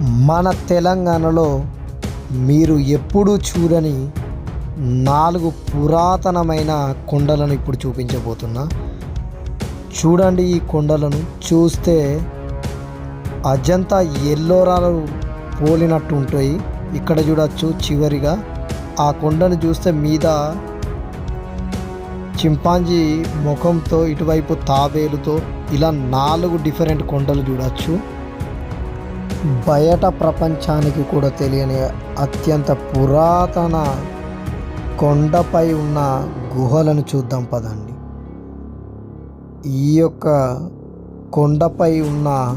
మన తెలంగాణలో మీరు ఎప్పుడూ చూడని నాలుగు పురాతనమైన కొండలను ఇప్పుడు చూపించబోతున్నా. చూడండి ఈ కొండలను. చూస్తే అజంతా ఎల్లోరాలు పోలినట్టు ఉంటాయి. ఇక్కడ చూడొచ్చు చివరిగా. ఆ కొండను చూస్తే మీద చింపాంజీ ముఖంతో ఇటువైపు తాబేలుతో ఇలా నాలుగు డిఫరెంట్ కొండలు చూడొచ్చు. బయట ప్రపంచానికి కూడా తెలియని అత్యంత పురాతన కొండపై ఉన్న గుహలను చూద్దాం పదండి. ఈ యొక్క కొండపై ఉన్న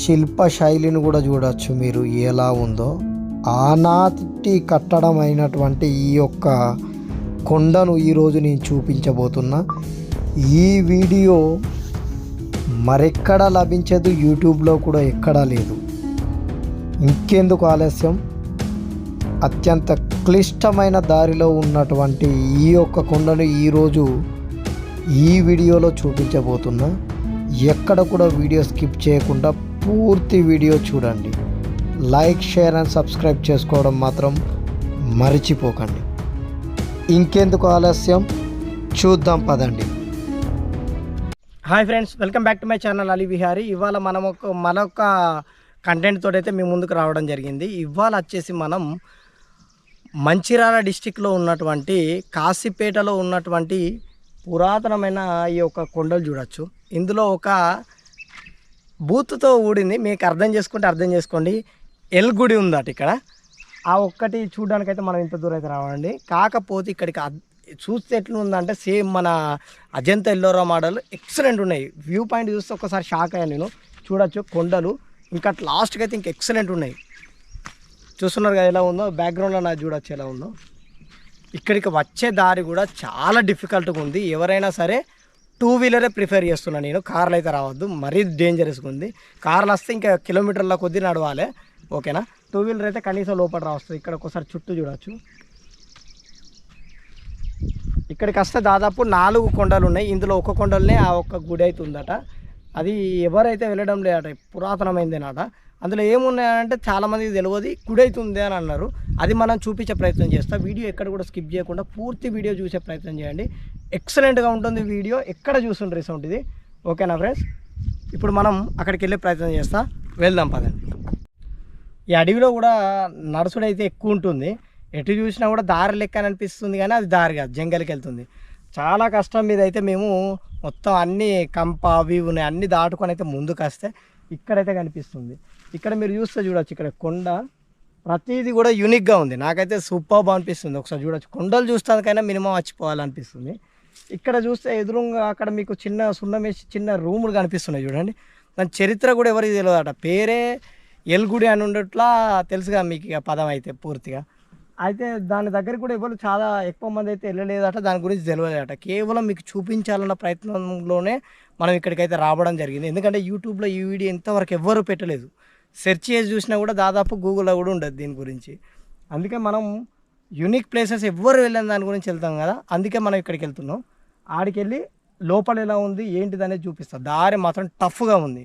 శిల్ప శైలిని కూడా చూడొచ్చు మీరు ఎలా ఉందో. ఆనాటి కట్టడం అయినటువంటి ఈ యొక్క కొండను ఈరోజు నేను చూపించబోతున్నా. ఈ వీడియో మరెక్కడా లభించదు యూట్యూబ్లో కూడా ఎక్కడా లేదు. ఇంకెందుకు ఆలస్యం? అత్యంత క్లిష్టమైన దారిలో ఉన్నటువంటి ఈ యొక్క కొండను ఈరోజు ఈ వీడియోలో చూపించబోతున్నా. ఎక్కడ కూడా వీడియో స్కిప్ చేయకుండా పూర్తి వీడియో చూడండి. లైక్ షేర్ అండ్ సబ్స్క్రైబ్ చేసుకోవడం మాత్రం మర్చిపోకండి. ఇంకెందుకు ఆలస్యం? చూద్దాం పదండి. Hi friends welcome back to my channel Ali Vihari. ఇవాళ మనం ఒక మరొక కంటెంట్ తోటైతే అయితే మీ ముందుకు రావడం జరిగింది. ఇవాళ వచ్చేసి మనం మంచిర్యాల డిస్టిక్లో ఉన్నటువంటి కాశీపేటలో ఉన్నటువంటి పురాతనమైన ఈ యొక్క కొండలు చూడొచ్చు. ఇందులో ఒక బూత్తో ఊడింది. మీకు అర్థం చేసుకుంటే అర్థం చేసుకోండి. ఎల్ గుడి ఉందట ఇక్కడ. ఆ ఒక్కటి చూడడానికైతే మనం ఇంత దూరం అయితే రావండి కాకపోతే ఇక్కడికి చూస్తే ఎట్లుందంటే సేమ్ మన అజంతా ఎల్లోరా మోడల్ ఎక్సలెంట్ ఉన్నాయి. వ్యూ పాయింట్ చూస్తే ఒకసారి షాక్ అయ్యాను నేను. చూడొచ్చు కొండలు. ఇంకా లాస్ట్కి అయితే ఇంకా ఎక్సలెంట్ ఉన్నాయి. చూస్తున్నారు కదా ఎలా ఉందో? బ్యాక్గ్రౌండ్లో నాకు చూడొచ్చు ఎలా ఉందో. ఇక్కడికి వచ్చే దారి కూడా చాలా డిఫికల్ట్గా ఉంది. ఎవరైనా సరే టూ వీలరే ప్రిఫర్ చేస్తున్నాను నేను. కార్లు అయితే రావద్దు. మరీ డేంజరస్గా ఉంది. కార్లు వస్తే ఇంకా కిలోమీటర్ల కొద్దీ నడవాలి. ఓకేనా టూ వీలర్ అయితే కనీసం లోపల రావస్తుంది ఇక్కడ ఒకసారి చుట్టూ చూడొచ్చు. ఇక్కడికి వస్తే దాదాపు నాలుగు కొండలు ఉన్నాయి. ఇందులో ఒక కొండలనే ఆ ఒక్క గుడి అయితే ఉందట. అది ఎవరైతే వెళ్ళడం లేదట పురాతనమైందేనట. అందులో ఏమున్నాయంటే చాలామందికి తెలియదు గుడి అయితే ఉంది అని అన్నారు. అది మనం చూపించే ప్రయత్నం చేస్తాం. వీడియో ఎక్కడ కూడా స్కిప్ చేయకుండా పూర్తి వీడియో చూసే ప్రయత్నం చేయండి. ఎక్సలెంట్గా ఉంటుంది వీడియో. ఎక్కడ చూస్తుండ్రు రీసౌండ్ ఇది? ఓకేనా ఫ్రెండ్స్? ఇప్పుడు మనం అక్కడికి వెళ్ళే ప్రయత్నం చేస్తా. వెళ్దాం పదండి. ఈ అడవిలో కూడా నర్సుడైతే ఎక్కువ ఉంటుంది. ఎటు చూసినా కూడా దారి లెక్క అని అనిపిస్తుంది కానీ అది దారి కాదు జంగల్కి వెళ్తుంది. చాలా కష్టం మీద అయితే మేము మొత్తం అన్ని కంప అవి ఉన్నాయి అన్ని దాటుకొని అయితే ముందుకు వస్తే ఇక్కడైతే కనిపిస్తుంది. ఇక్కడ మీరు చూస్తే చూడొచ్చు ఇక్కడ కొండ ప్రతిదీ కూడా యూనిక్గా ఉంది. నాకైతే సూపర్ అనిపిస్తుంది. ఒకసారి చూడొచ్చు. కొండలు చూస్తానికైనా మినిమం వచ్చిపోవాలనిపిస్తుంది ఇక్కడ చూస్తే ఎదురుగా అక్కడ మీకు చిన్న సున్నం వేసి చిన్న రూములు కనిపిస్తున్నాయి చూడండి. దాని చరిత్ర కూడా ఎవరికి తెలియదట పేరే ఎల్గుడి అని ఉండట్లా తెలుసుగా మీకు ఇక పదం అయితే పూర్తిగా. అయితే దాని దగ్గర కూడా ఎవరు చాలా ఎక్కువ మంది అయితే వెళ్ళలేదట దాని గురించి తెలియలేదట కేవలం మీకు చూపించాలన్న ప్రయత్నంలోనే మనం ఇక్కడికైతే రావడం జరిగింది. ఎందుకంటే యూట్యూబ్లో ఈ వీడియో ఇంతవరకు ఎవ్వరూ పెట్టలేదు. సెర్చ్ చేసి చూసినా కూడా దాదాపు గూగుల్లో కూడా ఉండదు దీని గురించి. అందుకే మనం యూనిక్ ప్లేసెస్ ఎవ్వరు వెళ్ళిన దాని గురించి వెళ్తాం కదా అందుకే మనం ఇక్కడికి వెళ్తున్నాం. ఆడికి వెళ్ళి లోపల ఎలా ఉంది ఏంటిది అనేది చూపిస్తాం. దారి మాత్రం టఫ్గా ఉంది.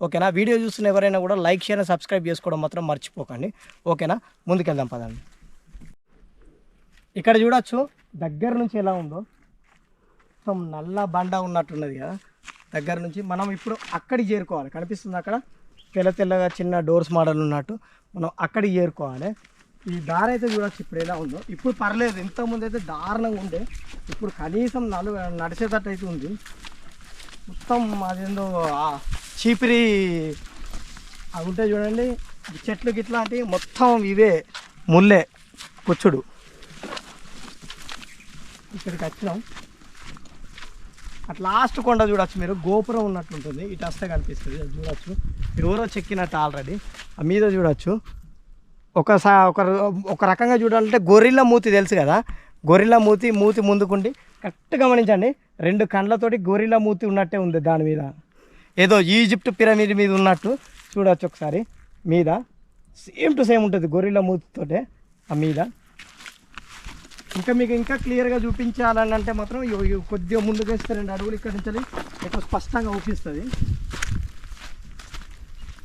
ఓకేనా? వీడియో చూస్తున్న ఎవరైనా కూడా లైక్ షేర్ సబ్స్క్రైబ్ చేసుకోవడం మాత్రం మర్చిపోకండి. ఓకేనా? ముందుకెళ్దాం పదండి. ఇక్కడ చూడొచ్చు దగ్గర నుంచి ఎలా ఉందో. మొత్తం నల్ల బండ ఉన్నట్టున్నది కదా. దగ్గర నుంచి మనం ఇప్పుడు అక్కడికి చేరుకోవాలి. కనిపిస్తుంది అక్కడ? తెల్ల తెల్లగా చిన్న డోర్స్ మోడల్ ఉన్నట్టు మనం అక్కడికి చేరుకోవాలి. ఈ దారి అయితే చూడొచ్చు ఇప్పుడు ఎలా ఉందో. ఇప్పుడు పర్లేదు ఇంతకుముందు అయితే దారుణంగా ఉండే. ఇప్పుడు కనీసం నలు నడిచేటట్టు అయితే ఉంది. మొత్తం అదేందో చీపిరి అవి ఉంటాయి చూడండి. చెట్లు గిట్లాంటివి మొత్తం ఇవే ముల్లే పుచ్చుడు. ఇక్కడికి వచ్చినాం. అట్ లాస్ట్ కొండ చూడొచ్చు మీరు. గోపురం ఉన్నట్టుంటుంది ఇటు వస్తే కనిపిస్తుంది. చూడొచ్చు. ఎవరో చెక్కినట్టు ఆల్రెడీ ఆ మీద చూడొచ్చు. ఒకసా ఒక ఒక రకంగా చూడాలంటే గొర్రెల మూతి తెలుసు కదా. గొరిల్లా మూతి మూతి ముందుకుండి కరెక్ట్ గమనించండి. రెండు కండ్లతోటి గొర్రెల మూతి ఉన్నట్టే ఉంది దాని మీద. ఏదో ఈజిప్ట్ పిరమిడ్ మీద ఉన్నట్టు చూడొచ్చు ఒకసారి. మీద. సేమ్ టు సేమ్ ఉంటుంది గొర్రెల మూతితోటే. ఆ మీద. ఇంకా మీకు ఇంకా క్లియర్గా చూపించాలని అంటే మాత్రం కొద్దిగా ముందుకు వేస్తే రెండు అడుగులు ఇక్కడ నుంచి ఎక్కువ స్పష్టంగా అవుపిస్తుంది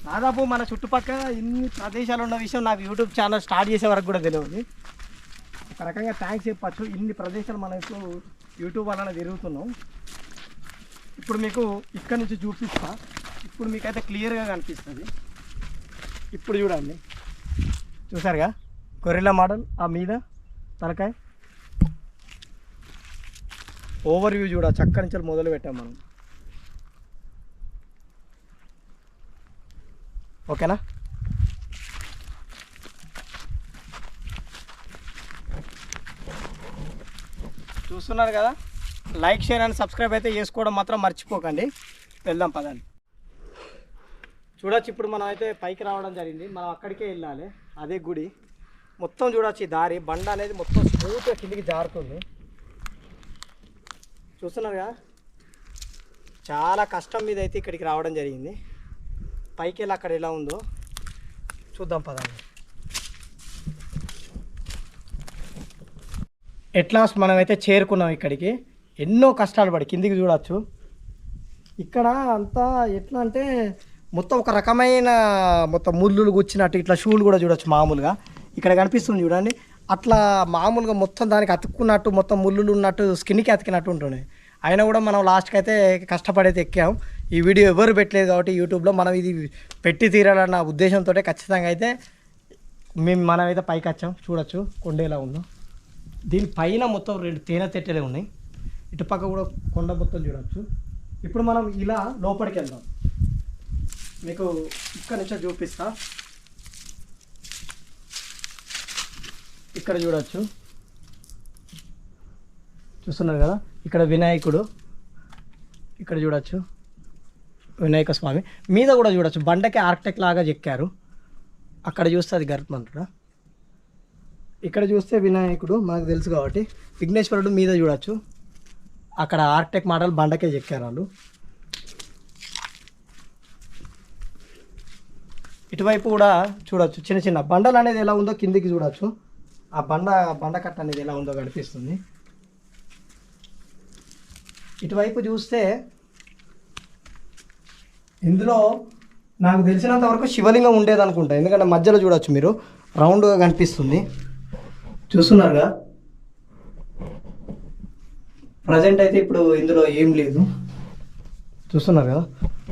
దాదాపు మన చుట్టుపక్కల ఇన్ని ప్రదేశాలు ఉన్న విషయం నాకు యూట్యూబ్ ఛానల్ స్టార్ట్ చేసే వరకు కూడా తెలియదు. ఒక రకంగా థ్యాంక్స్ చెప్పచ్చు. ఇన్ని ప్రదేశాలు మనం ఇప్పుడు యూట్యూబ్ వలన తిరుగుతున్నాం. ఇప్పుడు మీకు ఇక్కడ నుంచి చూపిస్తా. ఇప్పుడు మీకైతే క్లియర్గా కనిపిస్తుంది. ఇప్పుడు చూడండి. చూసారుగా? గొరిల్లా మోడల్ ఆ మీద తలకాయ. ఓవర్ వ్యూ చూడ చక్క నుంచి మొదలు పెట్టాం మనం. ఓకేనా? చూస్తున్నారు కదా? లైక్ షేర్ అండ్ సబ్స్క్రైబ్ అయితే చేసుకోవడం మాత్రం మర్చిపోకండి. వెళ్దాం పదండి. చూడొచ్చు ఇప్పుడు మనం అయితే పైకి రావడం జరిగింది. మనం అక్కడికే వెళ్ళాలి. అదే గుడి. మొత్తం చూడొచ్చు ఈ దారి. బండ అనేది మొత్తం స్మూత్గా కిందికి జారుతుంది. చూస్తున్నారుగా చాలా కష్టం మీద అయితే ఇక్కడికి రావడం జరిగింది. పైకి వెళ్ళి అక్కడ ఎలా ఉందో చూద్దాం పదండి. ఎట్లాస్ట్ మనమైతే చేరుకున్నాం ఇక్కడికి. ఎన్నో కష్టాలు పడి కిందికి చూడవచ్చు ఇక్కడ అంతా ఎట్లా అంటే మొత్తం ఒక రకమైన మొత్తం ముళ్ళు గుచ్చినట్టు ఇట్లా షూలు కూడా చూడొచ్చు మామూలుగా. ఇక్కడ కనిపిస్తుంది చూడండి. అట్లా మామూలుగా మొత్తం దానికి అతుక్కున్నట్టు మొత్తం ముళ్ళులు ఉన్నట్టు స్కిన్కి అతికినట్టు ఉంటుండే. అయినా కూడా మనం లాస్ట్కి అయితే కష్టపడైతే ఎక్కాం. ఈ వీడియో ఎవరు పెట్టలేదు కాబట్టి యూట్యూబ్లో మనం ఇది పెట్టి తీరాలన్న ఉద్దేశంతో ఖచ్చితంగా అయితే మేము మనమైతే పైకి వచ్చాం. చూడొచ్చు కొండేలా ఉందో. దీని పైన మొత్తం రెండు తేనె తెట్టెలే ఉన్నాయి. ఇటుపక్క కూడా కొండ మొత్తం చూడొచ్చు. ఇప్పుడు మనం ఇలా లోపలికి వెళ్దాం. మీకు ఇక్కడ నుంచో చూపిస్తా. ఇక్కడ చూడొచ్చు. చూస్తున్నారు కదా? ఇక్కడ వినాయకుడు. ఇక్కడ చూడొచ్చు. వినాయక స్వామి. మీద కూడా చూడొచ్చు. బండకి ఆర్కిటెక్ట్ లాగా చెక్కారు. అక్కడ చూస్తే అది గర్భమంతుడా? ఇక్కడ చూస్తే వినాయకుడు మనకు తెలుసు కాబట్టి. విఘ్నేశ్వరుడు మీద చూడొచ్చు. అక్కడ ఆర్కిటెక్ మోడల్ బండకే చెక్కారు వాళ్ళు. ఇటువైపు కూడా చూడొచ్చు. చిన్న చిన్న బండలు అనేది ఎలా ఉందో కిందికి చూడొచ్చు. ఆ బండ బండ కట్ట అనేది ఎలా ఉందో కనిపిస్తుంది. ఇటువైపు చూస్తే ఇందులో నాకు తెలిసినంత వరకు శివలింగం ఉండేదనుకుంటా ఎందుకంటే మధ్యలో చూడొచ్చు మీరు. రౌండ్గా కనిపిస్తుంది. చూస్తున్నారుగా? ప్రజెంట్ అయితే ఇప్పుడు ఇందులో ఏం లేదు. చూస్తున్నారు కదా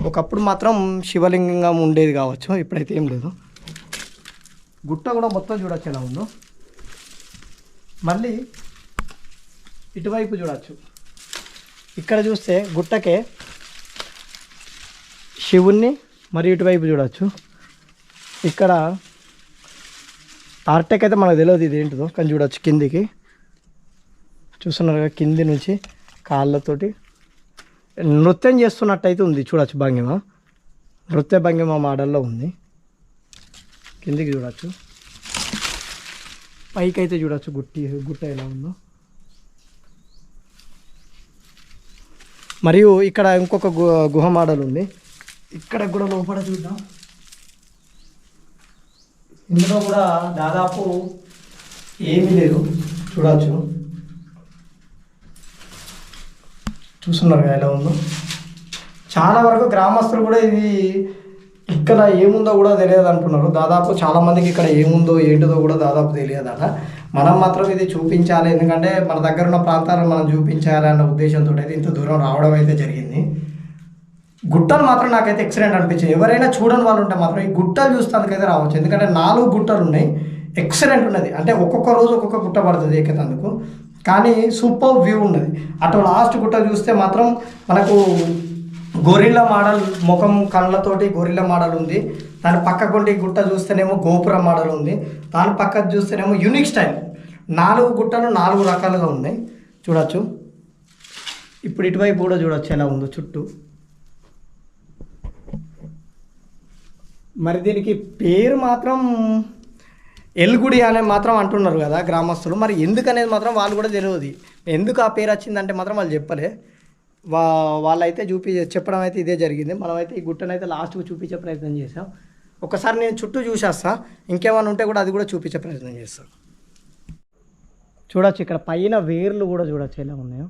ఒకప్పుడు మాత్రం శివలింగం ఉండేది కావచ్చు. ఇప్పుడైతే ఏం లేదు. గుట్ట కూడా మొత్తం చూడొచ్చు ఎలా ఉందో. మళ్ళీ ఇటువైపు చూడవచ్చు ఇక్కడ చూస్తే గుట్టకే శివుణ్ణి మరి ఇటువైపు చూడవచ్చు ఇక్కడ ఆర్టెక్ అయితే మనకు తెలియదు ఇది ఏంటిదో కానీ చూడవచ్చు కిందికి. చూస్తున్నారు కింది నుంచి కాళ్ళతోటి. నృత్యం చేస్తున్నట్టయితే ఉంది చూడవచ్చు భంగిమ. నృత్య భంగిమ మోడల్లో ఉంది. కిందికి చూడవచ్చు పైకి అయితే చూడొచ్చు గుట్టి గుట్ట ఎలా ఉందో. మరియు ఇక్కడ ఇంకొక గుహ మాడలు ఉంది. ఇక్కడ కూడా లోపల చూద్దాం. ఇందులో కూడా దాదాపు ఏమీ లేదు. చూడవచ్చు చూస్తున్నారు ఎలా ఉందో. చాలా వరకు గ్రామస్తులు కూడా ఇది ఇక్కడ ఏముందో కూడా తెలియదు అంటున్నారు దాదాపు చాలా మందికి ఇక్కడ ఏముందో ఏంటిదో కూడా దాదాపు తెలియదట మనం మాత్రం ఇది చూపించాలి. ఎందుకంటే మన దగ్గర ఉన్న ప్రాంతాలను మనం చూపించాలి అన్న ఉద్దేశంతో అయితే ఇంత దూరం రావడం అయితే జరిగింది. గుట్టలు మాత్రం నాకైతే ఎక్సలెంట్ అనిపించింది ఎవరైనా చూడని వాళ్ళు ఉంటే మాత్రం ఈ గుట్టలు చూస్తానికైతే రావచ్చు. ఎందుకంటే నాలుగు గుట్టలు ఉన్నాయి. ఎక్సలెంట్ ఉన్నది. అంటే ఒక్కొక్క రోజు ఒక్కొక్క గుట్ట పడుతుంది ఎక్కేతందుకు కానీ సూపర్ వ్యూ ఉన్నది. అటు లాస్ట్ గుట్ట చూస్తే మాత్రం మనకు గొరిల్లా మోడల్ ముఖం కళ్ళతోటి గొరిల్లా మోడల్ ఉంది. దాని పక్క గుట్ట చూస్తేనేమో గోపురం మోడల్ ఉంది. దాని పక్క చూస్తేనేమో యూనిక్ స్టైల్ నాలుగు గుట్టలు నాలుగు రకాలుగా ఉన్నాయి. చూడొచ్చు. ఇప్పుడు ఇటువైపు కూడా చూడొచ్చు ఎలా ఉందో చుట్టూ. మరి దీనికి పేరు మాత్రం ఎల్గుడి అనే మాత్రం అంటున్నారు కదా గ్రామస్తులు. మరి ఎందుకు అనేది మాత్రం వాళ్ళు కూడా తెలియదు. ఎందుకు ఆ పేరు వచ్చిందంటే మాత్రం వాళ్ళు చెప్పలే. వా వాళ్ళైతే చూపి చెప్పడం అయితే ఇదే జరిగింది. మనమైతే ఈ గుట్టనైతే లాస్ట్కి చూపించే ప్రయత్నం చేసాం ఒకసారి నేను చుట్టూ చూసేస్తా. ఇంకేమైనా ఉంటే కూడా అది కూడా చూపించే ప్రయత్నం చేస్తాను చూడొచ్చు ఇక్కడ పైన వేర్లు కూడా చూడొచ్చు. ఎలా ఉన్నాయో.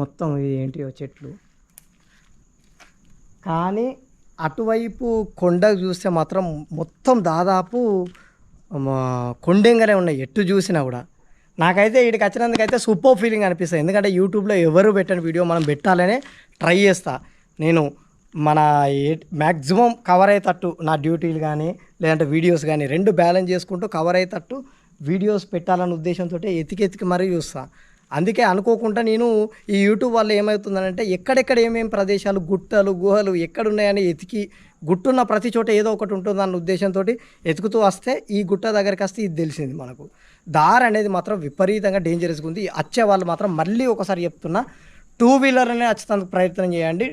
మొత్తం ఇది ఏంటియో చెట్లు. కానీ అటువైపు కొండ చూస్తే మాత్రం మొత్తం దాదాపు కొండెంగానే ఉన్నాయి. ఎటు చూసినా కూడా. నాకైతే వీడికి వచ్చినందుకైతే సూపర్ ఫీలింగ్ అనిపిస్తుంది. ఎందుకంటే యూట్యూబ్లో ఎవరు పెట్టని వీడియో మనం పెట్టాలనే ట్రై చేస్తా. నేను మన మ్యాక్సిమం కవర్ అయ్యేటట్టు నా డ్యూటీలు కానీ లేదంటే వీడియోస్ కానీ రెండు బ్యాలెన్స్ చేసుకుంటూ కవర్ అయ్యేటట్టు వీడియోస్ పెట్టాలన్న ఉద్దేశంతో ఎతికెతికి మరీ చూస్తాను అందుకే అనుకోకుండా నేను ఈ యూట్యూబ్ వల్ల ఏమవుతుందంటే ఎక్కడెక్కడ ఏమేమి ప్రదేశాలు గుట్టలు గుహలు ఎక్కడున్నాయని ఎతికి గుట్టున్న ప్రతి చోట ఏదో ఒకటి ఉంటుందన్న ఉద్దేశంతో ఎతుకుతూ వస్తే ఈ గుట్ట దగ్గరికి వస్తే ఇది తెలిసింది మనకు. దారి అనేది మాత్రం విపరీతంగా డేంజరస్గా ఉంది. వచ్చే వాళ్ళు మాత్రం మళ్ళీ ఒకసారి చెప్తున్నా టూ వీలర్నే వచ్చేందుకు ప్రయత్నం చేయండి.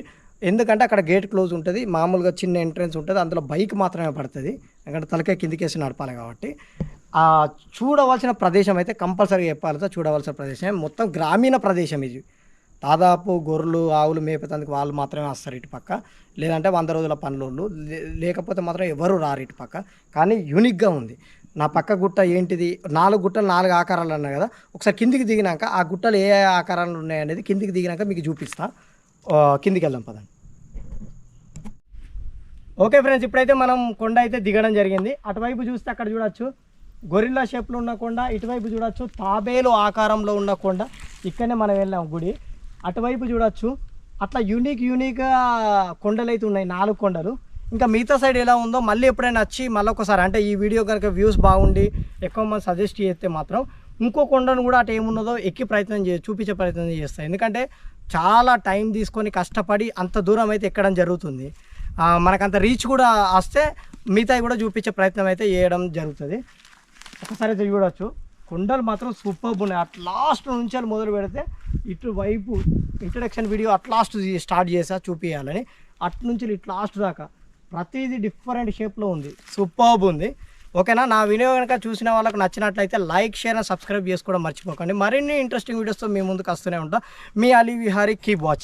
ఎందుకంటే అక్కడ గేట్ క్లోజ్ ఉంటుంది మామూలుగా చిన్న ఎంట్రన్స్ ఉంటుంది అందులో బైక్ మాత్రమే పడుతుంది. ఎందుకంటే తలకాయ కిందికేసి నడపాలి కాబట్టి. ఆ చూడవలసిన ప్రదేశం అయితే కంపల్సరీ చెప్పాలి చూడవలసిన ప్రదేశం మొత్తం గ్రామీణ ప్రదేశం ఇది. దాదాపు గొర్రెలు ఆవులు మేపేతందుకు వాళ్ళు మాత్రమే వస్తారు ఇటు పక్క. లేదంటే వంద రోజుల పనులు లేకపోతే మాత్రం ఎవరు రారు ఇటు పక్క. కానీ యూనిక్గా ఉంది. నా పక్క గుట్ట ఏంటిది? నాలుగు గుట్టలు నాలుగు ఆకారాలు అన్నాయి కదా. ఒకసారి కిందికి దిగినాక ఆ గుట్టలు ఏ ఆకారాలు ఉన్నాయి అనేది కిందికి దిగినాక మీకు చూపిస్తా. కిందికి వెళ్దాం పదండి. ఓకే ఫ్రెండ్స్ ఇప్పుడైతే మనం కొండ అయితే దిగడం జరిగింది. అటువైపు చూస్తే అక్కడ చూడొచ్చు. గొరిల్లా షేప్లో ఉన్న కొండ ఇటువైపు చూడొచ్చు తాబేలు ఆకారంలో ఉన్న కొండ. ఇక్కడనే మనం వెళ్ళాం గుడి. అటువైపు చూడొచ్చు అట్లా యూనిక్ యూనిక్గా కొండలు అయితే ఉన్నాయి నాలుగు కొండలు. ఇంకా మిగతా సైడ్ ఎలా ఉందో మళ్ళీ ఎప్పుడైనా వచ్చి మళ్ళీ ఒకసారి అంటే ఈ వీడియో కనుక వ్యూస్ బాగుండి ఎక్కువ మంది సజెస్ట్ చేస్తే మాత్రం ఇంకో కొండను కూడా అటు ఏమున్నదో ఎక్కి ప్రయత్నం చే చూపించే ప్రయత్నం చేస్తాయి ఎందుకంటే చాలా టైం తీసుకొని కష్టపడి అంత దూరం అయితే ఎక్కడం జరుగుతుంది. మనకంత రీచ్ కూడా వస్తే మిగతాయి కూడా చూపించే ప్రయత్నం అయితే చేయడం జరుగుతుంది. ఒకసారి అయితే చూడొచ్చు. కొండలు మాత్రం సూపర్ ఉన్నాయి. అట్ లాస్ట్ నుంచి మొదలు పెడితే ఇటు వైపు introduction video at last start చేసా చూపించాలని అటు నుంచి ఇటు లాస్ట్ దాకా ప్రతిదీ డిఫరెంట్ షేప్లో ఉంది. సూపర్బ్ ఉంది. ఓకేనా? నా వీడియో కనుక చూసిన వాళ్ళకి నచ్చినట్లయితే లైక్ షేర్ అండ్ సబ్స్క్రైబ్ చేసుకోవడం మర్చిపోకండి. మరిన్ని ఇంట్రెస్టింగ్ వీడియోస్తో మీ ముందుకు వస్తూనే ఉంటాం. మీ అలీ విహారీ కీప్ వాచింగ్